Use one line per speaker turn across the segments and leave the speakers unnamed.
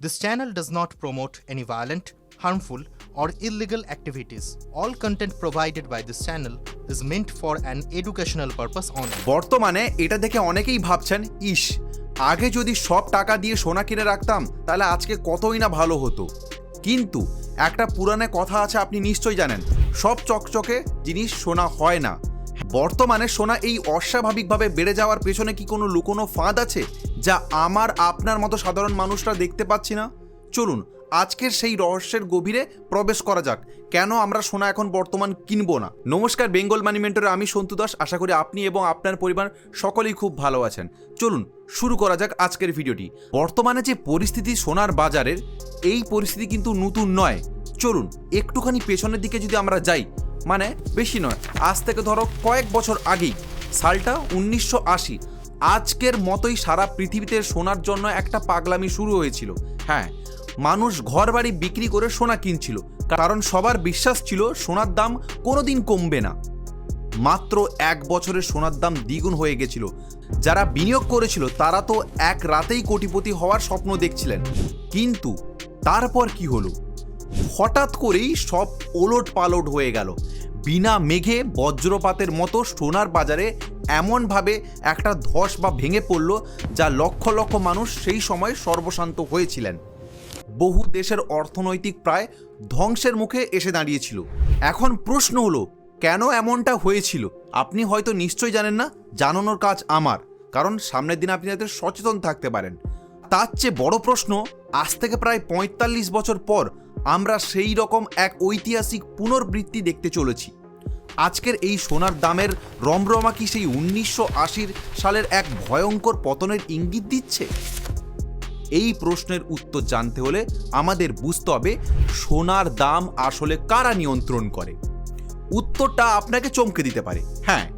This channel does not promote any violent, harmful, or illegal activities. All content provided by this channel is meant for an educational purpose only.
বর্তমানে এটা দেখে অনেকেই ভাবছেন ইস আগে যদি সব টাকা দিয়ে সোনা কিনে রাখতাম তাহলে আজকে কতই না ভালো হতো কিন্তু একটা পুরানে কথা আছে আপনি নিশ্চয়ই জানেন সব চকচকে জিনিস সোনা হয় না বর্তমানে সোনা এই অস্বাভাবিকভাবে বেড়ে যাওয়ার পেছনে কি কোনো লুকোনো ফাঁদ আছে যা আমার আপনার মতো সাধারণ মানুষরা দেখতে পাচ্ছি না? চলুন আজকের সেই রহস্যের গভীরে প্রবেশ করা যাক। কেন আমরা সোনা এখন বর্তমান কিনবো না? নমস্কার, বেঙ্গল মানি মেন্টরে আমি সন্তু দাস। আশা করি আপনি এবং আপনার পরিবার সকলেই খুব ভালো আছেন। চলুন, শুরু করা যাক আজকের ভিডিওটি। বর্তমানে যে পরিস্থিতি সোনার বাজারের, এই পরিস্থিতি কিন্তু নতুন নয়। চলুন, একটুখানি পেছনের দিকে যদি আমরা যাই মানে বেশি নয়, আজ থেকে ধরো কয়েক বছর আগেই, সালটা উনিশশো আশি। আজকের মতোই সারা পৃথিবীতে সোনার জন্য একটা পাগলামি শুরু হয়েছিল। হ্যাঁ মানুষ ঘর বাড়ি বিক্রি করে সোনা কিনছিল। কারণ সবার বিশ্বাস ছিল, সোনার দাম কোনোদিন কমবে না। মাত্র এক বছরের সোনার দাম দ্বিগুণ হয়ে গেছিল। যারা বিনিয়োগ করেছিল, তারা তো এক রাতেই কোটিপতি হওয়ার স্বপ্ন দেখছিলেন। কিন্তু তারপর কি হলো? হঠাৎ করেই সব ওলট পালট হয়ে গেল। বিনা মেঘে বজ্রপাতের মতো সোনার বাজারে এমনভাবে একটা ধস বা ভেঙে পড়ল, যা লক্ষ লক্ষ মানুষ সেই সময় সর্বশান্ত হয়েছিলেন। বহু দেশের অর্থনৈতিক প্রায় ধ্বংসের মুখে এসে দাঁড়িয়েছিল। এখন প্রশ্ন হলো, কেন এমনটা হয়েছিল? আপনি হয়তো নিশ্চয়ই জানেন না, জানানোর কাজ আমার, কারণ সামনের দিন আপনি যাতে সচেতন থাকতে পারেন। তার চেয়ে বড় প্রশ্ন, আজ থেকে প্রায় পঁয়তাল্লিশ বছর পর আমরা সেই রকম এক ঐতিহাসিক পুনর্বৃত্তি দেখতে চলেছি। আজকের এই সোনার দামের রমরমা কি সেই উনিশশো আশির সালের এক ভয়ঙ্কর পতনের ইঙ্গিত দিচ্ছে? এই প্রশ্নের উত্তর জানতে হলে আমাদের বুঝতে হবে সোনার দাম আসলে কারা নিয়ন্ত্রণ করে। উত্তরটা আপনাকে চমকে দিতে পারে। হ্যাঁ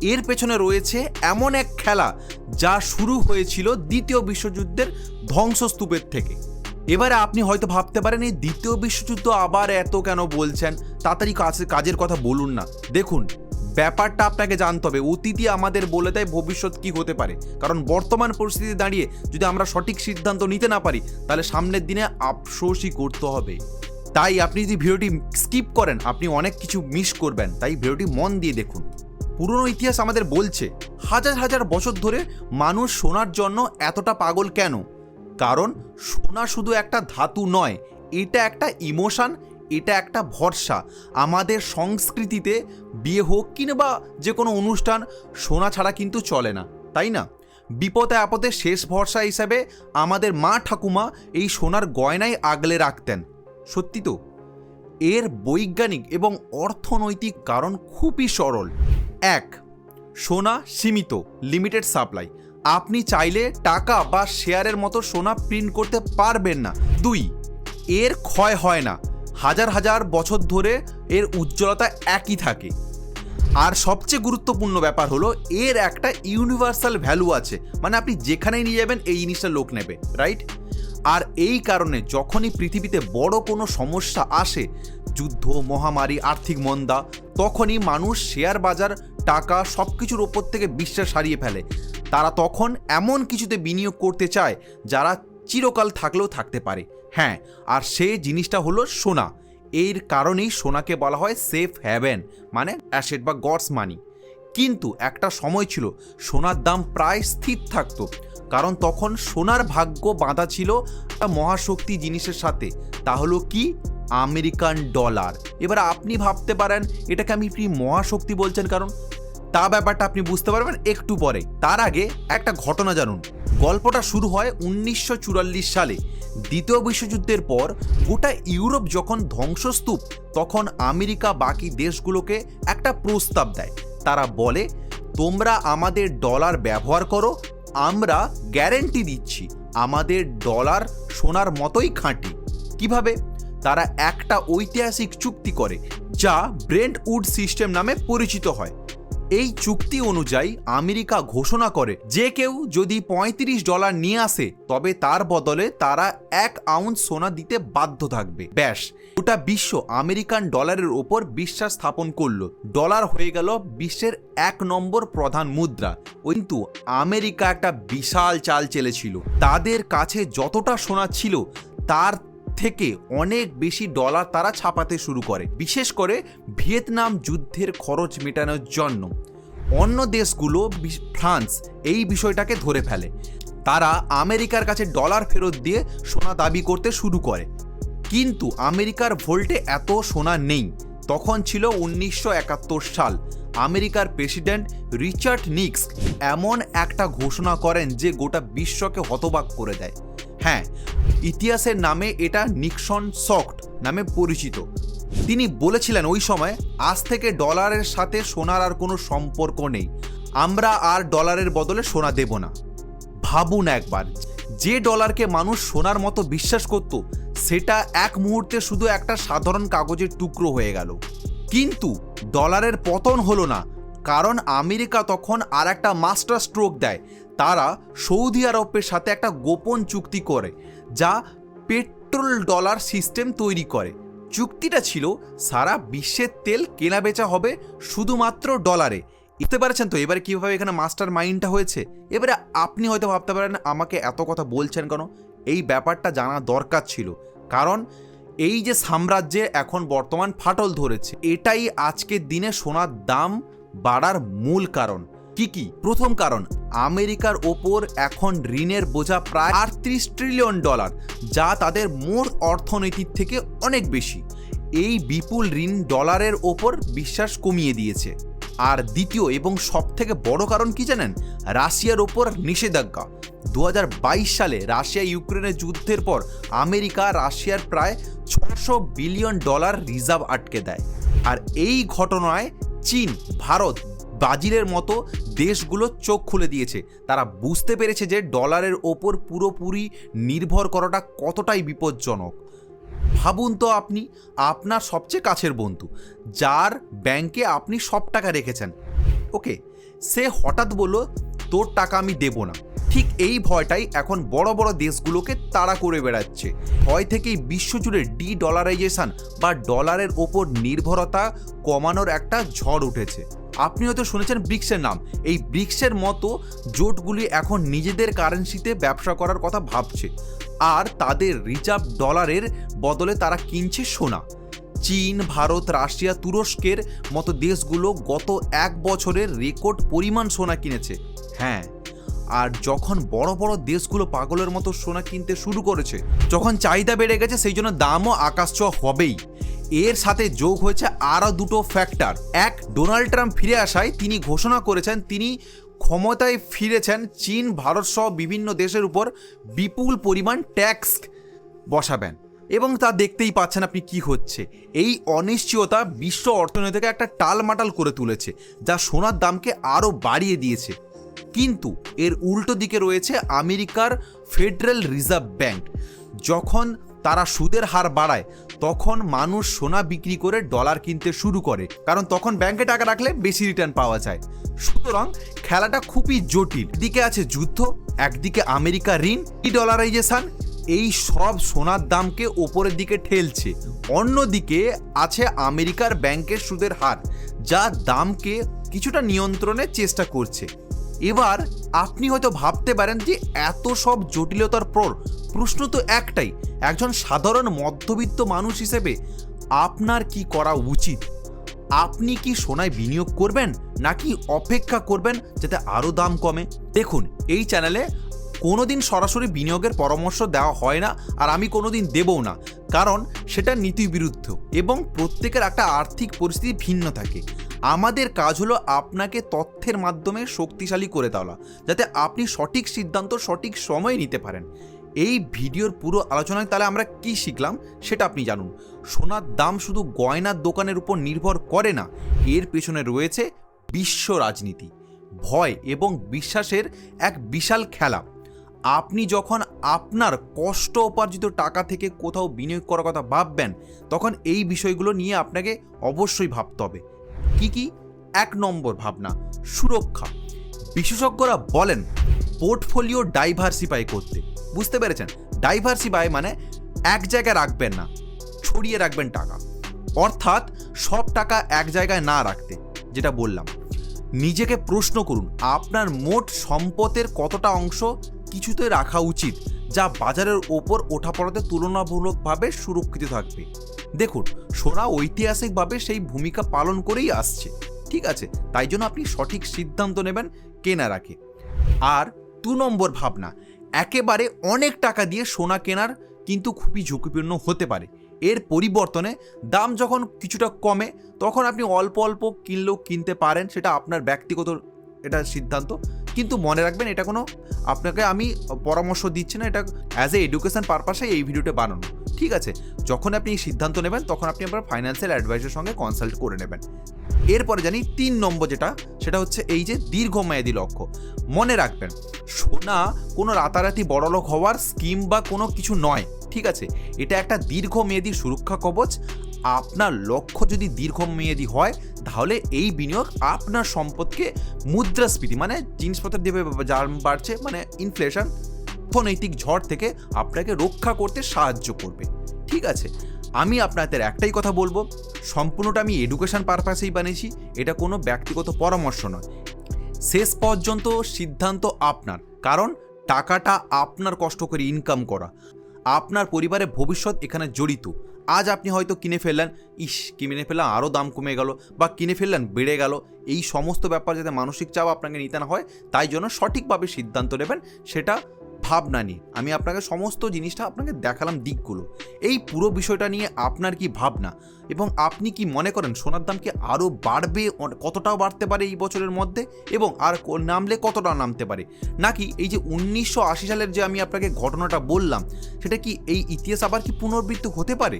এর পেছনে রয়েছে এমন এক খেলা যা শুরু হয়েছিল দ্বিতীয় বিশ্বযুদ্ধের ধ্বংসস্তূপের থেকে। এবারে আপনি হয়তো ভাবতে পারেন, এই দ্বিতীয় বিশ্বযুদ্ধ আবার এত কেন বলছেন? তাড়াতাড়ি কাজে কাজের কথা বলুন না। দেখুন ব্যাপারটা আপনাকে জানতে হবে। অতীতই আমাদের বলে দেয় ভবিষ্যৎ কি হতে পারে। কারণ বর্তমান পরিস্থিতি দাঁড়িয়ে যদি আমরা সঠিক সিদ্ধান্ত নিতে না পারি, তাহলে সামনের দিনে আফসোসই করতে হবে। তাই আপনি যদি ভিডিওটি স্কিপ করেন, আপনি অনেক কিছু মিস করবেন। তাই ভিডিওটি মন দিয়ে দেখুন। পুরনো ইতিহাস আমাদের বলছে, হাজার হাজার বছর ধরে মানুষ সোনার জন্য এতটা পাগল কেন? কারণ সোনা শুধু একটা ধাতু নয়, এটা একটা ইমোশন এটা একটা ভরসা। আমাদের সংস্কৃতিতে বিয়ে হোক কিংবা যে কোনো অনুষ্ঠান, সোনা ছাড়া কিন্তু চলে না, তাই না? বিপদে আপদে শেষ ভরসা হিসাবে আমাদের মা ঠাকুমা এই সোনার গয়নাই আগলে রাখতেন। সত্যি তো? এর বৈজ্ঞানিক এবং অর্থনৈতিক কারণ খুবই সরল। এক, সোনা সীমিত লিমিটেড সাপ্লাই আপনি চাইলে টাকা বা শেয়ারের মতো সোনা প্রিন্ট করতে পারবেন না। দুই, এর ক্ষয় হয় না। হাজার হাজার বছর ধরে এর উজ্জ্বলতা একই থাকে। আর সবচেয়ে গুরুত্বপূর্ণ ব্যাপার হলো, এর একটা ইউনিভার্সাল ভ্যালু আছে। মানে আপনি যেখানেই নিয়ে যাবেন, এই জিনিসটা লোক নেবে রাইট আর এই কারণে যখনই পৃথিবীতে বড় কোনো সমস্যা আসে, যুদ্ধ, মহামারী, আর্থিক মন্দা, তখনই মানুষ শেয়ার বাজার, টাকা সব কিছুর ওপর থেকে বিশ্বাস হারিয়ে ফেলে। তারা তখন এমন কিছুতে বিনিয়োগ করতে চায়, যারা চিরকাল থাকলেও থাকতে পারে। হ্যাঁ আর সে জিনিসটা হলো সোনা। এর কারণেই সোনাকে বলা হয় সেফ হ্যাভেন মানে অ্যাসেট বা গডস মানি কিন্তু একটা সময় ছিল, সোনার দাম প্রায় স্থির থাকতো, কারণ তখন সোনার ভাগ্য বাঁধা ছিল মহাশক্তি জিনিসের সাথে। তা হলো কি? American dollar. এবার আপনি ভাবতে পারেন, এটাকে আমি আপনি মহাশক্তি বলছেন? কারণ তা ব্যাপারটা আপনি বুঝতে পারবেন একটু পরে। তার আগে একটা ঘটনা জানুন। গল্পটা শুরু হয় উনিশশো সালে। দ্বিতীয় বিশ্বযুদ্ধের পর গোটা ইউরোপ যখন ধ্বংসস্তূপ, তখন আমেরিকা বাকি দেশগুলোকে একটা প্রস্তাব দেয়। তারা বলে, তোমরা আমাদের ডলার ব্যবহার করো, আমরা গ্যারেন্টি দিচ্ছি, আমাদের ডলার সোনার মতোই খাঁটি। কীভাবে? তারা একটা ঐতিহাসিক চুক্তি করে, যা ব্রেন্ট উড সিস্টেম নামে পরিচিত হয়। এই চুক্তি অনুযায়ী আমেরিকা ঘোষণা করে যে কেউ যদি পঁয়ত্রিশ ডলার নিয়ে আসে, তবে তার বদলে তারা এক আউন্স সোনা দিতে বাধ্য থাকবে। ব্যাস, গোটা বিশ্ব আমেরিকান ডলারের ওপর বিশ্বাস স্থাপন করল। ডলার হয়ে গেল বিশ্বের এক নম্বর প্রধান মুদ্রা। কিন্তু আমেরিকা একটা বিশাল চাল চেলেছিল। তাদের কাছে যতটা সোনা ছিল, তার থেকে অনেক বেশি ডলার তারা ছাপাতে শুরু করে। বিশেষ করে ভিয়েতনাম যুদ্ধের খরচ মেটানোর জন্য। অন্য দেশগুলো ফ্রান্স এই বিষয়টাকে ধরে ফেলে। তারা আমেরিকার কাছে ডলার ফেরত দিয়ে সোনা দাবি করতে শুরু করে। কিন্তু আমেরিকার ভোল্টে এত সোনা নেই। তখন ছিল উনিশশো একাত্তর সাল। আমেরিকার প্রেসিডেন্ট রিচার্ড নিক্স এমন একটা ঘোষণা করেন যে গোটা বিশ্বকে হতবাক করে দেয়। হ্যাঁ ইতিহাসের নামে এটা নিক্সন সফট নামে পরিচিত। তিনি বলেছিলেন ওই সময়, আজ থেকে ডলারের সাথে সোনার আর কোনো সম্পর্ক নেই। আমরা আর ডলারের বদলে সোনা দেব না। ভাবুন একবার, যে ডলারকে মানুষ সোনার মতো বিশ্বাস করত, সেটা এক মুহূর্তে শুধু একটা সাধারণ কাগজের টুকরো হয়ে গেল। কিন্তু ডলারের পতন হলো না, কারণ আমেরিকা তখন আর একটা মাস্টার স্ট্রোক দেয় তারা সৌদি আরবের সাথে একটা গোপন চুক্তি করে, যা পেট্রোল ডলার সিস্টেম তৈরি করে। চুক্তিটা ছিল, সারা বিশ্বের তেল কেনা বেচা হবে শুধুমাত্র ডলারে। বুঝতে পারছেন তো এবারে কীভাবে এখানে মাস্টার মাইন্ডটা হয়েছে? এবারে আপনি হয়তো ভাবতে পারেন, আমাকে এত কথা বলছেন কেন? এই ব্যাপারটা জানা দরকার ছিল। কারণ, এই যে সাম্রাজ্যে এখন বর্তমান ফাটল ধরেছে, এটাই আজকের দিনে সোনার দাম বাড়ার মূল কারণ। কি কি? প্রথম কারণ আমেরিকার ওপর এখন ঋণের বোঝা প্রায় আটত্রিশ ট্রিলিয়ন ডলার যা তাদের মোট অর্থনীতির থেকে অনেক বেশি। এই বিপুল ঋণ ডলারের ওপর বিশ্বাস কমিয়ে দিয়েছে। আর দ্বিতীয় এবং সব থেকে বড় কারণ কি জানেন? রাশিয়ার ওপর নিষেধাজ্ঞা। দু হাজার বাইশ সালে রাশিয়া ইউক্রেনের যুদ্ধের পর আমেরিকা রাশিয়ার প্রায় ছশো বিলিয়ন ডলার রিজার্ভ আটকে দেয়। আর এই ঘটনায় চীন, ভারত ব্রাজিলের মতো দেশগুলো চোখ খুলে দিয়েছে। তারা বুঝতে পেরেছে যে ডলারের ওপর পুরোপুরি নির্ভর করাটা কতটাই বিপজ্জনক। ভাবুন তো আপনি, আপনার সবচেয়ে কাছের বন্ধু, যার ব্যাংকে আপনি সব টাকা রেখেছেন। ওকে, সে হঠাৎ বলল, তোর টাকা আমি দেব না। ঠিক এই ভয়টাই এখন বড় বড় দেশগুলোকে তাড়া করে বেড়াচ্ছে। ভয় থেকেই বিশ্বজুড়ে ডি ডলারাইজেশন বা ডলারের ওপর নির্ভরতা কমানোর একটা ঝড় উঠেছে। আপনি হয়তো শুনেছেন ব্রিক্সের নাম। এই ব্রিক্সের মতো জোটগুলি এখন নিজেদের কারেন্সিতে ব্যবসা করার কথা ভাবছে। আর তাদের রিজার্ভ ডলারের বদলে তারা কিনছে সোনা। চীন, ভারত, রাশিয়া, তুরস্কের মতো দেশগুলো গত এক বছরের রেকর্ড পরিমাণ সোনা কিনেছে। হ্যাঁ আর যখন বড় বড় দেশগুলো পাগলের মতো সোনা কিনতে শুরু করেছে, যখন চাহিদা বেড়ে গেছে, সেই জন্য দামও আকাশ হবেই। এর সাথে যোগ হয়েছে আরও দুটো ফ্যাক্টর এক ডোনাল্ড ট্রাম্প ফিরে আসায় তিনি ঘোষণা করেছেন তিনি ক্ষমতায় ফিরেছেন, চীন, ভারত সহ বিভিন্ন দেশের উপর বিপুল পরিমাণ ট্যাক্স বসাবেন। এবং তা দেখতেই পাচ্ছেন আপনি কি হচ্ছে। এই অনিশ্চয়তা বিশ্ব অর্থনীতিকে একটা টালমাটাল করে তুলেছে, যা সোনার দামকে আরও বাড়িয়ে দিয়েছে। কিন্তু এর উল্টো দিকে রয়েছে আমেরিকার ফেডারেল রিজার্ভ ব্যাংক যখন তারা সুদের হার বাড়ায়, তখন মানুষ সোনা বিক্রি করে ডলার কিনতে শুরু করে, কারণ তখন ব্যাংকে টাকা রাখলে বেশি রিটার্ন পাওয়া যায়। সুতরাং খেলাটা খুবই জটিল। দিকে আছে যুদ্ধ, একদিকে আমেরিকা ঋণ ই ডলারাইজেশন এই সব সোনার দামকে ওপরের দিকে ঠেলছে। অন্যদিকে আছে আমেরিকার ব্যাংকের সুদের হার, যা দামকে কিছুটা নিয়ন্ত্রণের চেষ্টা করছে। এবার আপনি হয়তো ভাবতে পারেন যে এত সব জটিলতার পর প্রশ্ন তো একটাই, একজন সাধারণ মধ্যবিত্ত মানুষ হিসেবে আপনার কি করা উচিত? আপনি কি সোনায় বিনিয়োগ করবেন নাকি অপেক্ষা করবেন যাতে আরও দাম কমে? দেখুন, এই চ্যানেলে কোনো দিন সরাসরি বিনিয়োগের পরামর্শ দেওয়া হয় না আর আমি কোনো দিন দেবও না, কারণ সেটা নীতিবিরুদ্ধ এবং প্রত্যেকের একটা আর্থিক পরিস্থিতি ভিন্ন থাকে। আমাদের কাজ হলো আপনাকে তথ্যের মাধ্যমে শক্তিশালী করে তোলা, যাতে আপনি সঠিক সিদ্ধান্ত সঠিক সময়ে নিতে পারেন। এই ভিডিওর পুরো আলোচনায় তাহলে আমরা কি শিখলাম সেটা আপনি জানুন। সোনার দাম শুধু গয়নার দোকানের উপর নির্ভর করে না, এর পেছনে রয়েছে বিশ্ব রাজনীতি, ভয় এবং বিশ্বাসের এক বিশাল খেলা। আপনি যখন আপনার কষ্ট উপার্জিত টাকা থেকে কোথাও বিনিয়োগ করার কথা ভাববেন, তখন এই বিষয়গুলো নিয়ে আপনাকে অবশ্যই ভাবতে হবে। কি কি? এক নম্বর ভাবনা, সুরক্ষা। বিশেষজ্ঞরা বলেন, পোর্টফোলিও ডাইভার্সিফাই করতে। বুঝতে পেরেছেন? ডাইভার্সিফাই মানে এক জায়গায় রাখবেন না, ছড়িয়ে রাখবেন টাকা। অর্থাৎ সব টাকা এক জায়গায় না রাখতে, যেটা বললাম। নিজেকে প্রশ্ন করুন, আপনার মোট সম্পদের কতটা অংশ কিছুতে রাখা উচিত, যা বাজারের ওপর ওঠাপড়াতে তুলনামূলকভাবে সুরক্ষিত থাকবে? দেখুন, সোনা ঐতিহাসিকভাবে সেই ভূমিকা পালন করেই আসছে। ঠিক আছে, তাই জন্য আপনি সঠিক সিদ্ধান্ত নেবেন কেনা রাখে। আর দু নম্বর ভাবনা, একেবারে অনেক টাকা দিয়ে সোনা কেনার কিন্তু খুবই ঝুঁকিপূর্ণ হতে পারে। এর পরিবর্তনে দাম যখন কিছুটা কমে, তখন আপনি অল্প অল্প কিনলেও কিনতে পারেন, সেটা আপনার ব্যক্তিগত এটা সিদ্ধান্ত। কিন্তু মনে রাখবেন, এটা কোনো আপনাকে আমি পরামর্শ দিচ্ছি না, এটা অ্যাজ এ এডুকেশন পারপাসে এই ভিডিওটা বানানো। ঠিক আছে, যখন আপনি এই সিদ্ধান্ত নেবেন, তখন আপনি আপনার ফাইন্যান্সিয়াল অ্যাডভাইসের সঙ্গে কনসাল্ট করে নেবেন। এরপরে জানি তিন নম্বর যেটা, সেটা হচ্ছে এই যে দীর্ঘমেয়াদী লক্ষ্য। মনে রাখবেন, সোনা কোনো রাতারাতি বড়লোক হওয়ার স্কিম বা কোনো কিছু নয়, ঠিক আছে? এটা একটা দীর্ঘমেয়াদী সুরক্ষা কবচ। আপনার লক্ষ্য যদি দীর্ঘমেয়াদী হয়, তাহলে এই বিনিয়োগ আপনার সম্পদকে মুদ্রাস্ফীতি মানে জিনিসপত্রের দেবে দাম বাড়ছে মানে ইনফ্লেশন অর্থনৈতিক ঝড় থেকে আপনাকে রক্ষা করতে সাহায্য করবে। ঠিক আছে, আমি আপনাদের একটাই কথা বলব, সম্পূর্ণটা আমি এডুকেশন পারপাসেই বানিয়েছি, এটা কোনো ব্যক্তিগত পরামর্শ নয়। শেষ পর্যন্ত সিদ্ধান্ত আপনার, কারণ টাকাটা আপনার কষ্ট করে ইনকাম করা। আপনার পরিবারের ভবিষ্যৎ এখানে জড়িত। আজ আপনি হয়তো কিনে ফেললেন, ইস, কিনে ফেললাম আরও দাম কমে গেল, বা কিনে ফেললেন, বেড়ে গেল। এই সমস্ত ব্যাপার যাতে মানসিক চাপ আপনাকে নিতে না হয়, তাই জন্য সঠিকভাবে সিদ্ধান্ত নেবেন, সেটা ভাবনা নিয়ে। আমি আপনাকে সমস্ত জিনিসটা আপনাকে দেখালাম দিকগুলো। এই পুরো বিষয়টা নিয়ে আপনার কি ভাবনা? এবং আপনি কি মনে করেন সোনার দাম কি আরও বাড়বে? কতটাও বাড়তে পারে এই বছরের মধ্যে? এবং আর নামলে কতটা নামতে পারে? নাকি এই যে উনিশশো আশি সালের যে আমি আপনাকে ঘটনাটা বললাম, সেটা কি এই ইতিহাস আবার কি পুনরাবৃত্তি হতে পারে?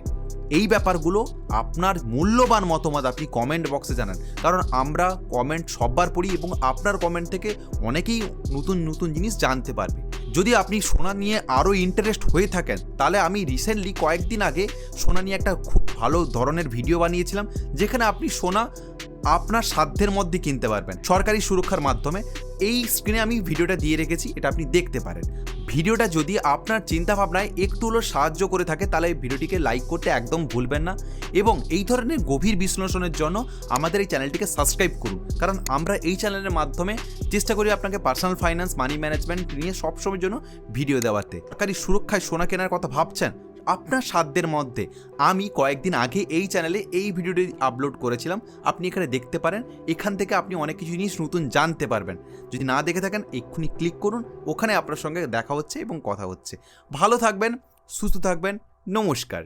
এই ব্যাপারগুলো আপনার মূল্যবান মতামত আপনি কমেন্ট বক্সে জানান। কারণ আমরা কমেন্ট সববার পড়ি এবং আপনার কমেন্ট থেকে অনেকেই নতুন নতুন জিনিস জানতে পারবে। যদি আপনি সোনা নিয়ে আরও ইন্টারেস্ট হয়ে থাকেন, তাহলে আমি রিসেন্টলি কয়েকদিন আগে সোনা নিয়ে একটা খুব ভালো ধরনের ভিডিও বানিয়েছিলাম, যেখানে আপনি সোনা আপনার সাধ্যের মধ্যে কিনতে পারবেন। সরকারি সুরক্ষার মাধ্যমে এই স্ক্রিনে আমি ভিডিওটা দিয়ে রেখেছি, এটা আপনি দেখতে পারেন। ভিডিওটা যদি আপনার চিন্তাভাবনায় একটু হলেও সাহায্য করে থাকে, তাহলে এই ভিডিওটিকে লাইক করতে একদম ভুলবেন না। এবং এই ধরনের গভীর বিশ্লেষণের জন্য আমাদের এই চ্যানেলটিকে সাবস্ক্রাইব করুন। কারণ আমরা এই চ্যানেলের মাধ্যমে চেষ্টা করি আপনাকে পার্সোনাল ফাইন্যান্স মানি ম্যানেজমেন্ট নিয়ে সবসময়ের জন্য ভিডিও দেওয়াতে। সরকারি সুরক্ষায় সোনা কেনার কথা ভাবছেন আপনার সাধ্যের মধ্যে। আমি কয়েকদিন আগে এই চ্যানেলে এই ভিডিওটি আপলোড করেছিলাম। আপনি এখানে দেখতে পারেন, এখান থেকে আপনি অনেক কিছু জিনিস নতুন জানতে পারবেন। যদি না দেখে থাকেন, এক্ষুনি ক্লিক করুন, ওখানে আপনার সঙ্গে দেখা হচ্ছে এবং কথা হচ্ছে। ভালো থাকবেন, সুস্থ থাকবেন, নমস্কার।